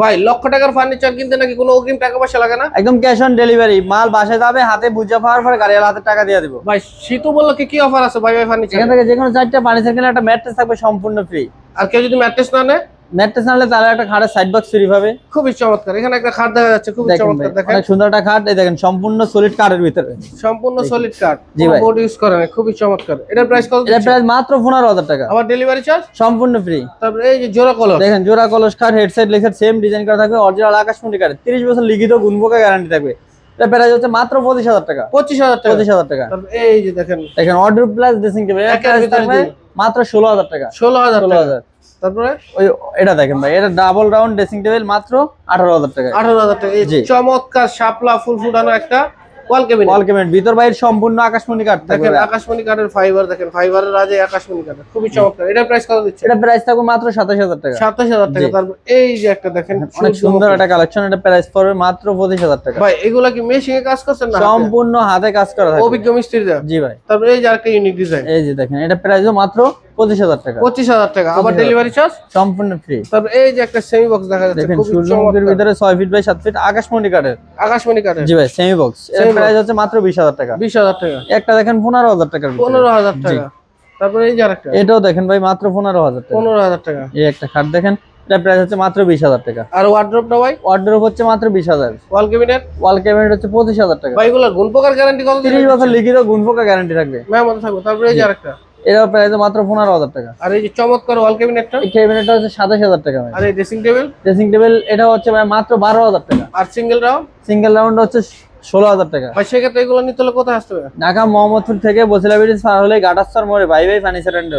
ভাই লক্ষ টাকার ফার্নিচার কিনতে নাকি কোনো অগ্রিম টাকা পয়সা লাগে না? একদম ক্যাশ অন ডেলিভারি মাল বাসায় যাবে হাতে বুঝা পাওয়ার পরে গাড়ি হাতে টাকা দিয়ে দেবো। ভাই শীত বলল কি অফার আছে? ভাই ভাই ফার্নিচার এখান থেকে যে কোনো চারটা ফার্নিচার কিনলে একটা ম্যাট্রেস থাকবে সম্পূর্ণ ফ্রি আর কেউ যদি ম্যাট্রেস না নেয়? ম্যাট্রেস না তাহলে একটা খাটের সাইড বক্স ফ্রি পাবে। খুবই চমৎকার। এখানে একটা খাট দেখা যাচ্ছে খুবই চমৎকার দেখেন। অনেক সুন্দর একটা খাট। এই দেখেন সম্পূর্ণ সলিড কাঠের ভিতরে। সম্পূর্ণ সলিড কাঠ জি ভাই। বোর্ড ইউজ করে না খুবই চমৎকার। এটার প্রাইস কত এটা প্রাইস মাত্র পনেরো হাজার টাকা। আবার ডেলিভারি চার্জ সম্পূর্ণ ফ্রি তারপরে এই যে জোড়া কলর দেখেন জোড়া কলস কাঠ হেডসেট লেখার সেম ডিজাইন করা থাকবে অরিজিনাল আকাশমণি কাঠ তিরিশ বছর লিখিত গুণভোগা গ্যারান্টি থাকবে। এটা প্রাইস হচ্ছে মাত্র পঁচিশ হাজার টাকা। পঁচিশ হাজার টাকা। পঁচিশ হাজার টাকা। এই যে দেখেন। দেখেন অর্ডার প্লাস ড্রেসিং টেবিল। মাত্র ষোলো হাজার টাকা। ষোলো হাজার ষোলো টাকা। হাজার। তারপরে? ওই এটা দেখেন ভাই এটা ডাবল রাউন্ড ড্রেসিং টেবিল মাত্র আঠারো হাজার টাকা আঠারো হাজার টাকা। চমৎকার শাপলা ফুল ফুটানো একটা ওয়াল কেবিনেট ওয়াল ক্যাবিনেট ভিতর বাইরে সম্পূর্ণ আকাশমণি কাঠ দেখেন আকাশমণি কাঠের ফাইবার দেখেন ফাইবারের রাজে আকাশমণি কাঠের। খুবই চমৎকার। এটার প্রাইস কত দিচ্ছে? এটা প্রাইস থাকবে মাত্র সাতাশ হাজার টাকা। সাতাশ হাজার টাকা। তারপর এই যে একটা দেখেন অনেক সুন্দর একটা কালেকশন এটা প্রাইস পড়বে মাত্র পঁচিশ হাজার টাকা। ভাই এগুলা কি মেশিং এ কাজ করছেন না? সম্পূর্ণ হাতে কাজ করা থাকবে। অভিজ্ঞ মিস্ত্রি জি ভাই। তারপরে এই যে আরেকটা ইউনিক ডিজাইন এই যে দেখেন এটা প্রাইসও মাত্র পঁচিশ হাজার টাকা। পঁচিশ হাজার টাকা আবার ডেলিভারি চার্জ সম্পূর্ণ ফ্রি তারপর এই যে একটা সেমি বক্স দেখা যাচ্ছে দেখেন সূর্যমুখীর ভিতরে ছয় ফিট বাই সাত ফিট আকাশমণি কাঠের আকাশমণি কাঠের জি ভাই সেমি বক্স এর প্রাইস হচ্ছে মাত্র বিশ হাজার টাকা। বিশ হাজার টাকা। একটা দেখেন পনেরো হাজার পনেরো টাকা। তারপরে এই যে আরেকটা। এটাও দেখেন ভাই মাত্র পনেরো হাজার টাকা। পনেরো হাজার টাকা। এই একটা খাট দেখেন প্রাইস হচ্ছে মাত্র বিশ হাজার টাকা। আর ওয়ার্ড্রপটা ভাই? ওয়ার্ডরোব হচ্ছে মাত্র বিশ হাজার। ওয়াল ক্যাবিনেট ওয়াল ক্যাবিনেট হচ্ছে পঁচিশ হাজার টাকা। ভাই এগুলা গুণ প্রকার গ্যারান্টি কত তিরিশ বছর লিখিত গুণফোকা গ্যারান্টি থাকবে। মেহমান থাকবে। তারপরে এই যে আরেকটা। এটাও প্রাইস মাত্র পনেরো হাজার টাকা। আর এই যে চমৎকার ওয়াল ক্যাবিনেটটা এই ক্যাবিনেটটা হচ্ছে সাতাশ হাজার টাকা ভাই। আর এই ড্রেসিং টেবিল ড্রেসিং টেবিল এটা হচ্ছে ভাই মাত্র বারো হাজার টাকা। আর সিঙ্গেল রাউন্ড সিঙ্গেল রাউন্ড হচ্ছে ষোলো হাজার টাকা। ভাই সেক্ষেত্রে এগুলো নিতে হলে কোথায় আসতে হবে? ঢাকা মোহাম্মদপুর থেকে বসিলা ব্রিজ পার হলে গাটাস্তর মোড়ে ভাই ভাই ফার্নিচার অ্যান্ড